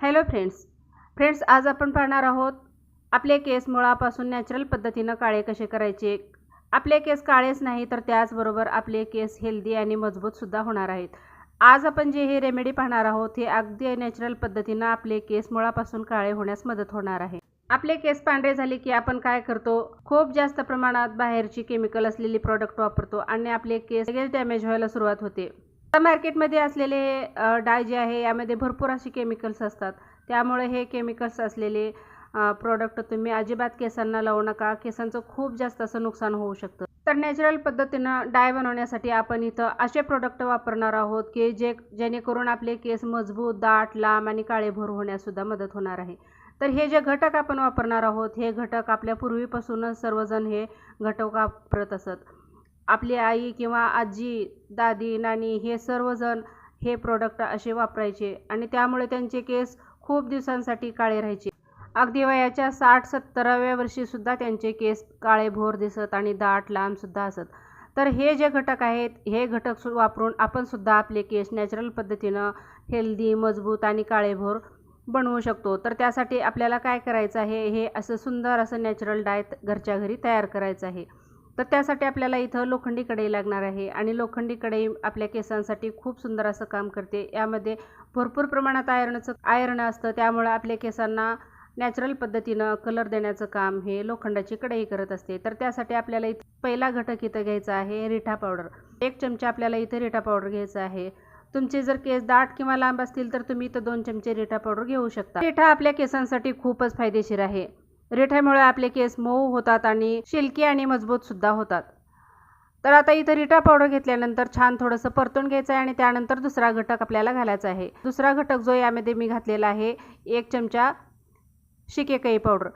Hello friends. Friends आज आपण पाहणार आहोत आपले केस मुळापासून नॅचरल पद्धतीनं काळे कसे करायचे? आपले केस काळेच नाही तर त्याचबरोबर आपले केस हेल्दी आणि मजबूतसुद्धा होणार आहेत. आज आपण जे हे रेमेडी पाहणार आहोत हे अगदी नॅचरल पद्धतीनं आपले केस मुळापासून काळे होण्यास मदत होणार आहे. आपले केस पांढरे झाले की आपण काय करतो? खूप जास्त प्रमाणात बाहेरची केमिकल असलेली प्रॉडक्ट वापरतो आणि आपले केस लगेच डॅमेज व्हायला सुरुवात होते. मार्केटमध्ये असलेले डाय जे आहे यामध्ये भरपूर असे केमिकल्स असतात. त्यामुळे हे केमिकल्स असलेले प्रोडक्ट तुम्ही अजिबात केसांना लावू नका. केसांचं खूप जास्त असं नुकसान होऊ शकतं. तर नॅचरल पद्धतीनं डाय बनवण्यासाठी आपण इथं असे प्रोडक्ट वापरणार आहोत की जे जेणेकरून आपले केस मजबूत दाट लांब आणि काळेभोर होण्यासुद्धा मदत होणार आहे. तर हे जे घटक आपण वापरणार आहोत हे घटक आपल्या पूर्वीपासूनच सर्वजण हे घटक वापरत असत. आपली आई किंवा आजी दादी नानी हे सर्वजण हे प्रोडक्ट असे वापरायचे आणि त्यामुळे त्यांचे केस खूप दिवसांसाठी काळे राहायचे. अगदी वयाच्या साठ सत्तराव्या वर्षीसुद्धा त्यांचे केस काळे भोर दिसत आणि दाट लांबसुद्धा असत. तर हे जे घटक आहेत हे घटक सु वापरून आपण सुद्धा आपले केस नॅचरल पद्धतीनं हेल्दी मजबूत आणि काळेभोर बनवू शकतो. तर त्यासाठी आपल्याला काय करायचं आहे? हे असं सुंदर असं नॅचरल डाय घरच्या घरी तयार करायचं आहे. तर त्यासाठी आपल्याला इथं लोखंडी कढई लागणार आहे आणि लोखंडी कढई आपल्या केसांसाठी खूप सुंदर असं काम करते. यामध्ये भरपूर प्रमाणात आयर्नचं आयर्न असतं. त्यामुळं आपल्या केसांना नॅचरल पद्धतीनं कलर देण्याचं काम हे लोखंडाची कढई करत असते. तर त्यासाठी आपल्याला इथं पहिला घटक इथं घ्यायचा आहे रिठा पावडर एक चमचा आपल्याला इथं रिठा पावडर घ्यायचा आहे. तुमचे जर केस दाट किंवा लांब असतील तर तुम्ही इथं दोन चमचे रिठा पावडर घेऊ शकता. रिठा आपल्या केसांसाठी खूपच फायदेशीर आहे. रिठ्यामुळे आपले केस मऊ होतात आणि शिल्की आणि मजबूत सुद्धा होतात. तर आता इथं रिठा पावडर घेतल्यानंतर छान थोडंसं परतून घ्यायचं आहे आणि त्यानंतर दुसरा घटक आपल्याला घालायचा आहे. दुसरा घटक जो यामध्ये मी घातलेला आहे एक चमचा शिकेकाई पावडर.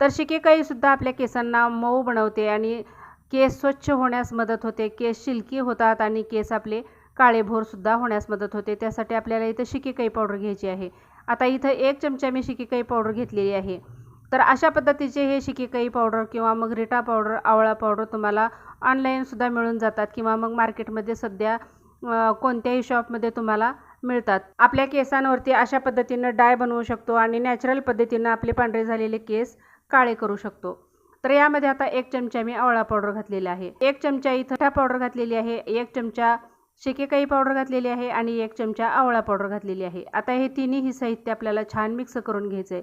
तर शिकेकाईसुद्धा आपल्या केसांना मऊ बनवते आणि केस स्वच्छ होण्यास मदत होते. केस शिल्की होतात आणि केस आपले काळेभोरसुद्धा होण्यास मदत होते. त्यासाठी आपल्याला इथं शिकेकाई पावडर घ्यायची आहे. आता इथं एक चमचा मी शिकेकाई पावडर घेतलेली आहे. तर अशा पद्धतीचे हे शिकेकाई पावडर किंवा मग रिटा पावडर आवळा पावडर तुम्हाला ऑनलाईनसुद्धा मिळून जातात किंवा मग मार्केटमध्ये सध्या कोणत्याही शॉपमध्ये तुम्हाला मिळतात. आपल्या केसांवरती अशा पद्धतीनं डाय बनवू शकतो आणि नॅचरल पद्धतीनं आपले पांढरे झालेले केस काळे करू शकतो. तर यामध्ये आता एक चमचा मी आवळा पावडर घातलेला आहे. एक चमचा इथं पावडर घातलेली आहे एक चमचा शिकेकाई पावडर घातलेली आहे आणि एक चमचा आवळा पावडर घातलेली आहे. आता हे तिन्ही साहित्य आपल्याला छान मिक्स करून घ्यायचं आहे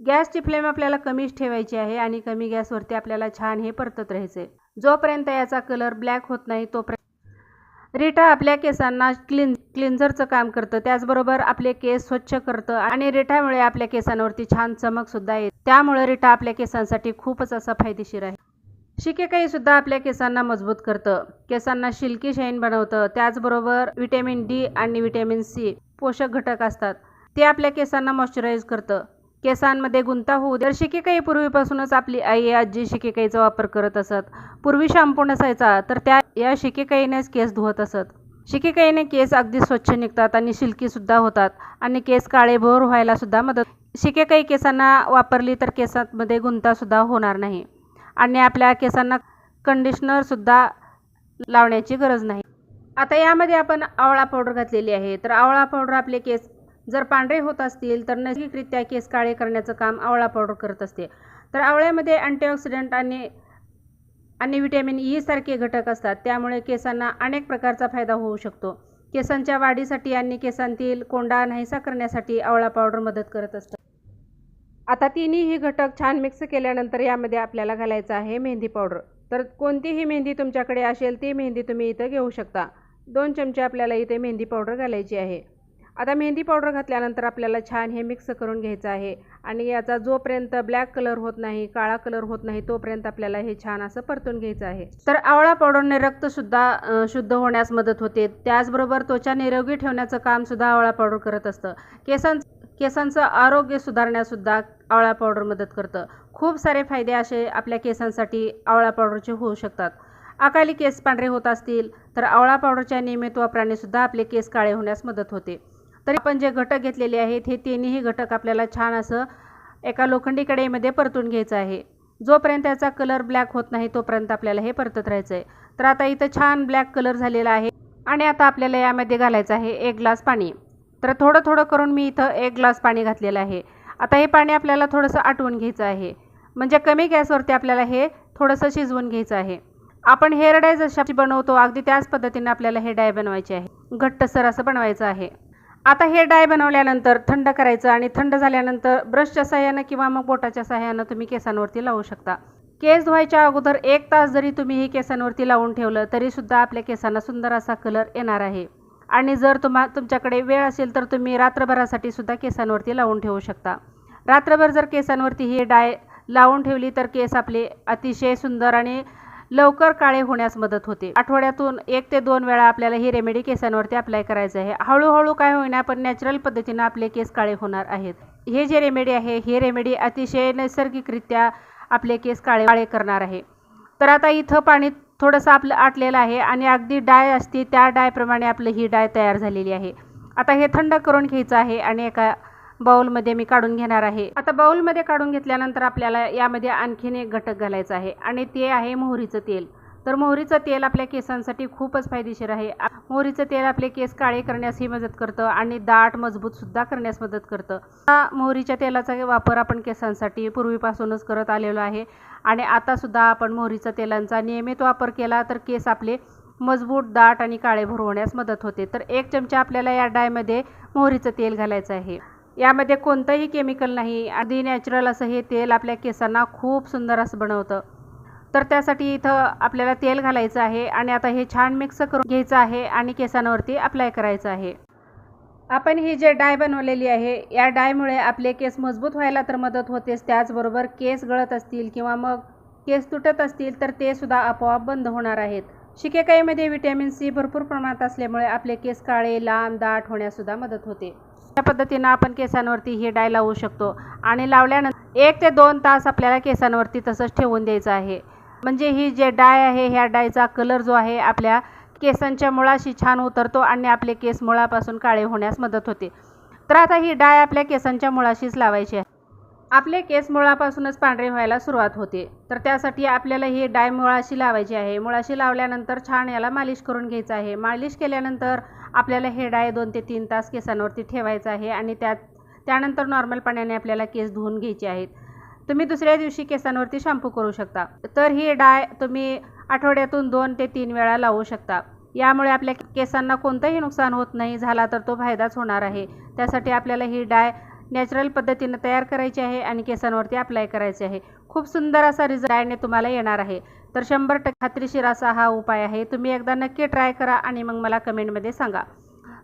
गॅसची फ्लेम आपल्याला कमीच ठेवायची आहे आणि कमी गॅसवरती आपल्याला छान हे परतत राहायचे जोपर्यंत याचा कलर ब्लॅक होत नाही तोपर्यंत रिठा आपल्या केसांना क्लिन क्लिन्झरचं काम करतं. त्याचबरोबर आपले केस स्वच्छ करतं आणि रिठामुळे आपल्या केसांवरती छान चमकसुद्धा येते. त्यामुळे रिठा आपल्या केसांसाठी खूपच असा फायदेशीर आहे. शिकेकाईसुद्धा आपल्या केसांना मजबूत करतं. केसांना शिल्की शाईन बनवतं. त्याचबरोबर विटॅमिन डी आणि विटॅमिन सी पोषक घटक असतात. ते आपल्या केसांना मॉइश्चराईज करतं. केसांमध्ये गुंता होऊ दे. तर शिकेकाई पूर्वीपासूनच आपली आई आजी शिकेकाईचा वापर करत असत. पूर्वी शॅम्पू नसायचा तर त्या या शिकेकाईनेच केस धुवत असत. शिकेकाईने केस अगदी स्वच्छ निघतात आणि शिल्कीसुद्धा होतात आणि केस काळेभोर व्हायला सुद्धा मदत शिकेकाई केसांना वापरली तर केसांमध्ये गुंतासुद्धा होणार नाही आणि आपल्या केसांना कंडिशनरसुद्धा लावण्याची गरज नाही. आता यामध्ये आपण आवळा पावडर घातलेली आहे. तर आवळा पावडर आपले केस जर पांढरे होत असतील तर नैसर्गिकरित्या केस काळे करण्याचं काम आवळा पावडर करत असते. तर आवळ्यामध्ये अँटीऑक्सिडंट आणि आणि व्हिटॅमिन ई e सारखे घटक असतात. त्यामुळे केसांना अनेक प्रकारचा फायदा होऊ शकतो. केसांच्या वाढीसाठी आणि केसांतील कोंडा नाहीसा करण्यासाठी आवळा पावडर मदत करत असतं. आता तिन्ही घटक छान मिक्स केल्यानंतर यामध्ये आपल्याला घालायचं आहे मेहंदी पावडर. तर कोणतीही मेहंदी तुमच्याकडे असेल ती मेहंदी तुम्ही इथं घेऊ शकता. दोन चमचे आपल्याला इथे मेहंदी पावडर घालायची आहे. आता मेहंदी पावडर घातल्यानंतर आपल्याला छान हे मिक्स करून घ्यायचं आहे. आणि याचा जोपर्यंत ब्लॅक कलर होत नाही काळा कलर होत नाही तोपर्यंत आपल्याला हे छान असं परतून घ्यायचं आहे. तर आवळा पावडरने रक्तसुद्धा शुद्ध होण्यास मदत होते. त्याचबरोबर त्वचा निरोगी ठेवण्याचं कामसुद्धा आवळा पावडर करत असतं. केसां केसांचं आरोग्य सुधारण्यासुद्धा आवळा पावडर मदत करतं. खूप सारे फायदे असे आपल्या केसांसाठी आवळा पावडरचे होऊ शकतात. अकाली केस पांढरे होत असतील तर आवळा पावडरच्या नियमित वापराने सुद्धा आपले केस काळे होण्यास मदत होते. तरी आपण जे घटक घेतलेले आहेत हे तिन्ही घटक आपल्याला छान असं एका लोखंडी कढईमध्ये परतून घ्यायचं आहे. जोपर्यंत याचा कलर ब्लॅक होत नाही तोपर्यंत आपल्याला हे परतत राहायचं आहे. तर आता इथं छान ब्लॅक कलर झालेला आहे आणि आता आपल्याला यामध्ये घालायचं आहे एक ग्लास पाणी. तर थोडं थोडं करून मी इथं एक ग्लास पाणी घातलेलं आहे. आता हे पाणी आपल्याला थोडंसं आटवून घ्यायचं आहे. म्हणजे कमी गॅसवरती आपल्याला हे थोडंसं शिजवून घ्यायचं आहे. आपण हेअर डाय जशी बनवतो अगदी त्याच पद्धतीने आपल्याला हे डाय बनवायचे आहे. घट्टसर असं बनवायचं आहे. आता हे डाय बनवल्यानंतर थंड करायचं आणि थंड झाल्यानंतर ब्रशच्या सहाय्यानं किंवा मग बोटाच्या सहाय्यानं तुम्ही केसांवरती लावू शकता. केस धुवायच्या अगोदर एक तास जरी तुम्ही हे केसांवरती लावून ठेवलं तरीसुद्धा आपल्या केसांना सुंदर असा कलर येणार आहे. आणि जर तुम्हा तुमच्याकडे वेळ असेल तर तुम्ही रात्रभरासाठी सुद्धा केसांवरती लावून ठेवू शकता. रात्रभर जर केसांवरती ही डाय लावून ठेवली तर केस आपले अतिशय सुंदर आणि लवकर काळे होण्यास मदत होते. आठवड्यातून एक ते दोन वेळा आपल्याला ही रेमेडी केसांवरती अप्लाय करायचं आहे. हळूहळू काय होईना पण नॅचरल पद्धतीनं आपले केस काळे होणार आहेत. हे जे रेमेडी आहे ही रेमेडी अतिशय नैसर्गिकरित्या आपले केस काळे काळे करणार आहे. तर आता इथं पाणी थोडंसं आपलं आटलेलं आहे आणि अगदी डाय असते त्या डायप्रमाणे आपलं ही डाय तयार झालेली आहे. आता हे थंड करून घ्यायचं आहे आणि एका बाऊलमध्ये मी काढून घेणार आहे. आता बाऊलमध्ये काढून घेतल्यानंतर आपल्याला यामध्ये आणखीन एक घटक घालायचा आहे आणि ते आहे मोहरीचं तेल. तर मोहरीचं तेल आपल्या केसांसाठी खूपच फायदेशीर आहे. मोहरीचं तेल आपले केस काळे करण्यासही मदत करतं आणि दाट मजबूतसुद्धा करण्यास मदत करतं. आता मोहरीच्या तेलाचा वापर आपण केसांसाठी पूर्वीपासूनच करत आलेलो आहे आणि आतासुद्धा आपण मोहरीच्या तेलांचा नियमित वापर केला तर केस आपले मजबूत दाट आणि काळे होण्यास मदत होते. तर एक चमचा आपल्याला या डायमध्ये मोहरीचं तेल घालायचं आहे. यामध्ये कोणतंही केमिकल नाही. अगदी नॅचरल असं हे तेल आपल्या केसांना खूप सुंदर असं बनवतं. तर त्यासाठी इथं आपल्याला तेल घालायचं आहे आणि आता हे छान मिक्स करून घ्यायचं आहे आणि केसांवरती अप्लाय करायचं आहे. आपण ही जे डाय बनवलेली आहे या डायमुळे आपले केस मजबूत व्हायला तर मदत होतेच. त्याचबरोबर केस गळत असतील किंवा मग केस तुटत असतील तर ते सुद्धा आपोआप बंद होणार आहेत. शिकेकाईमध्ये व्हिटॅमिन सी भरपूर प्रमाणात असल्यामुळे आपले केस काळे लांब दाट होण्यासुद्धा मदत होते. या पद्धतीनं आपण केसांवरती ही डाय लावू शकतो आणि लावल्यानंतर एक ते दोन तास आपल्याला केसांवरती तसंच ठेवून द्यायचं आहे. म्हणजे ही जे डाय आहे ह्या डायचा कलर जो आहे आपल्या केसांच्या मुळाशी छान उतरतो आणि आपले केस मुळापासून काळे होण्यास मदत होते. तर आता ही डाय आपल्या केसांच्या मुळाशीच लावायची आहे. आपले केस मुळापासूनच पांढरे व्हायला सुरुवात होते. तर त्यासाठी आपल्याला ही डाय मुळाशी लावायची आहे. मुळाशी लावल्यानंतर छान याला मालिश करून घ्यायचं आहे. मालिश केल्यानंतर आपल्याला हे डाय दोन ते तीन तास केसांवरती ठेवायचं आहे आणि त्यात त्यानंतर नॉर्मल पाण्याने आपल्याला केस धुवून घ्यायचे आहेत. तुम्ही दुसऱ्या दिवशी केसांवरती शॅम्पू करू शकता. तर ही डाय तुम्ही आठवड्यातून दोन ते तीन वेळा लावू शकता. यामुळे आपल्या केसांना कोणतंही नुकसान होत नाही. झाला तर तो फायदाच होणार आहे. त्यासाठी आपल्याला ही डाय नॅचरल पद्धतीनं तयार करायची आहे आणि केसांवरती अप्लाय करायचे आहे. खूप सुंदर असा रिझल्ट डायने तुम्हाला येणार आहे. तर शंभर टक्के खात्रीशीर असा हा उपाय आहे. तुम्ही एकदा नक्की ट्राय करा आणि मग मला कमेंटमध्ये सांगा.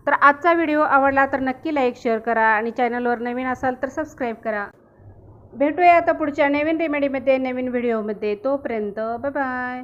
तर आजचा व्हिडिओ आवडला तर नक्की लाईक शेअर करा आणि चॅनलवर नवीन असाल तर सबस्क्राईब करा. भेटूया आता पुढच्या नवीन रेमेडीमध्ये नवीन व्हिडिओमध्ये तोपर्यंत बाय बाय